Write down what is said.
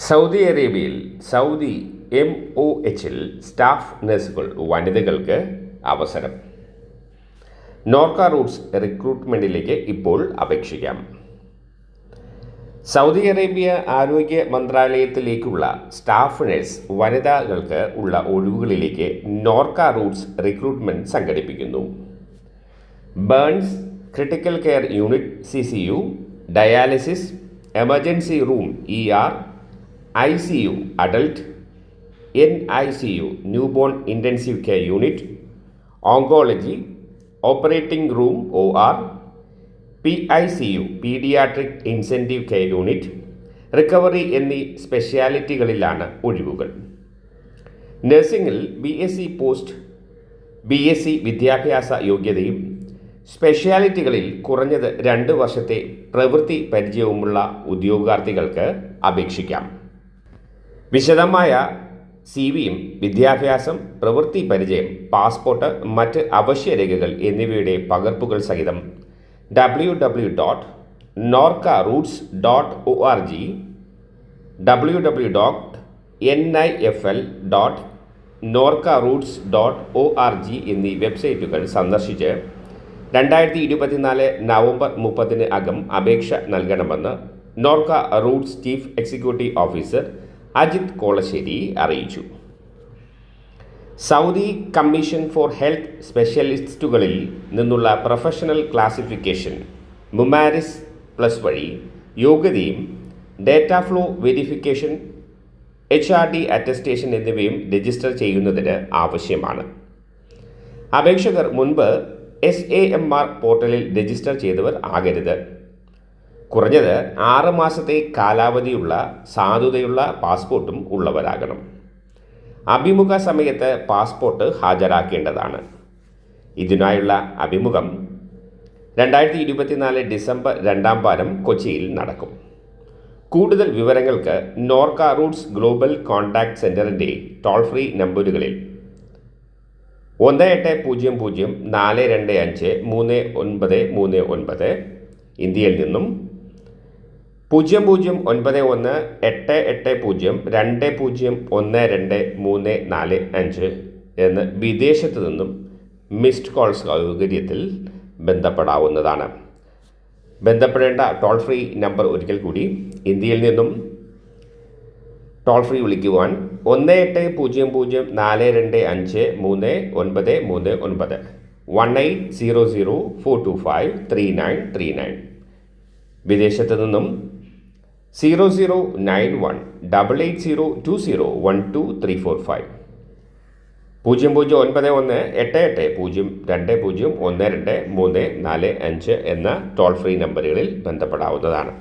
Saudi അറേബ്യയിൽ Saudi M O എച്ചിൽ staff നഴ്സുകൾ വനിതകൾക്ക് അവസരം. നോർക്ക റൂട്ട്സ് റിക്രൂട്ട്മെന്റിലേക്ക് ഇപ്പോൾ അപേക്ഷിക്കാം. സൗദി അറേബ്യ ആരോഗ്യ മന്ത്രാലയത്തിലേക്കുള്ള സ്റ്റാഫ് നഴ്സ് വനിതകൾക്ക് ഉള്ള ഒഴിവുകളിലേക്ക് നോർക്ക റൂട്ട്സ് റിക്രൂട്ട്മെന്റ് സംഘടിപ്പിക്കുന്നു. Burns critical care unit C C U dialysis emergency room E R I C U adult N I C U new born intensive care unit oncology operating room O R P I C U paediatric incentive care unit recovery എന്നീ സ്പെഷ്യാലിറ്റികളിലാണ് ഒഴിവുകൾ. നഴ്സിംഗിൽ B S C post B S C വിദ്യാഭ്യാസ യോഗ്യതയും സ്പെഷ്യാലിറ്റികളിൽ കുറഞ്ഞത് രണ്ട് വർഷത്തെ പ്രവൃത്തി പരിചയവുമുള്ള ഉദ്യോഗാർത്ഥികൾക്ക് അപേക്ഷിക്കാം. വിശദമായ സി വിയും വിദ്യാഭ്യാസം പ്രവൃത്തി പരിചയം പാസ്പോർട്ട് മറ്റ് അവശ്യരേഖകൾ എന്നിവയുടെ പകർപ്പുകൾ സഹിതം W W dot Norka Roots dot O R G W W dot N I F L dot Norka Roots dot O R G എന്നീ വെബ്സൈറ്റുകൾ സന്ദർശിച്ച് രണ്ടായിരത്തി ഇരുപത്തിനാല് നവംബർ മുപ്പതിന് അകം അപേക്ഷ നൽകണമെന്ന് Norka Roots chief executive officer Ajith Kolassery അറിയിച്ചു. സൗദി കമ്മീഷൻ ഫോർ ഹെൽത്ത് സ്പെഷ്യലിസ്റ്റുകളിൽ നിന്നുള്ള പ്രൊഫഷണൽ ക്ലാസിഫിക്കേഷൻ മുമാരിസ് പ്ലസ് വഴി യോഗ്യതയും data flow verification H R D attestation എന്നിവയും രജിസ്റ്റർ ചെയ്യുന്നതിന് ആവശ്യമാണ്. അപേക്ഷകർ മുൻപ് എസ് എ എം ആർ പോർട്ടലിൽ രജിസ്റ്റർ ചെയ്തവർ ആകരുത്. കുറഞ്ഞത് ആറ് മാസത്തെ കാലാവധിയുള്ള സാധുതയുള്ള പാസ്പോർട്ടും ഉള്ളവരാകണം. അഭിമുഖ സമയത്ത് പാസ്പോർട്ട് ഹാജരാക്കേണ്ടതാണ്. ഇതിനായുള്ള അഭിമുഖം രണ്ടായിരത്തി ഇരുപത്തിനാല് ഡിസംബർ രണ്ടാം വാരം കൊച്ചിയിൽ നടക്കും. കൂടുതൽ വിവരങ്ങൾക്ക് നോർക്ക റൂട്ട്സ് ഗ്ലോബൽ കോൺടാക്ട് സെന്ററിന്റെ ടോൾ ഫ്രീ നമ്പറുകളിൽ ഒന്ന് എട്ട് പൂജ്യം പൂജ്യം നാല് രണ്ട് അഞ്ച് മൂന്ന് ഒൻപത് മൂന്ന് ഒൻപത് ഇന്ത്യയിൽ നിന്നും പൂജ്യം പൂജ്യം ഒൻപത് ഒന്ന് എട്ട് എട്ട് പൂജ്യം രണ്ട് പൂജ്യം ഒന്ന് രണ്ട് മൂന്ന് നാല് അഞ്ച് എന്ന് വിദേശത്ത് നിന്നും മിസ്ഡ് കോൾ സൗകര്യത്തിൽ ബന്ധപ്പെടാവുന്നതാണ്. ബന്ധപ്പെടേണ്ട ടോൾ ഫ്രീ നമ്പർ ഒരിക്കൽ കൂടി ഇന്ത്യയിൽ നിന്നും ടോൾ ഫ്രീ വിളിക്കുവാൻ ഒന്ന് എട്ട് പൂജ്യം പൂജ്യം നാല് രണ്ട് അഞ്ച് മൂന്ന് ഒൻപത് മൂന്ന് ഒൻപത് one eight zero zero four two five three nine three nine വിദേശത്ത് നിന്നും zero zero nine one double eight zero two zero one two three four five പൂജ്യം പൂജ്യം ഒൻപത് ഒന്ന് എട്ട് എട്ട് പൂജ്യം രണ്ട് പൂജ്യം ഒന്ന് രണ്ട് മൂന്ന് നാല് അഞ്ച് എന്ന ടോൾ ഫ്രീ നമ്പറുകളിൽ ബന്ധപ്പെടാവുന്നതാണ്.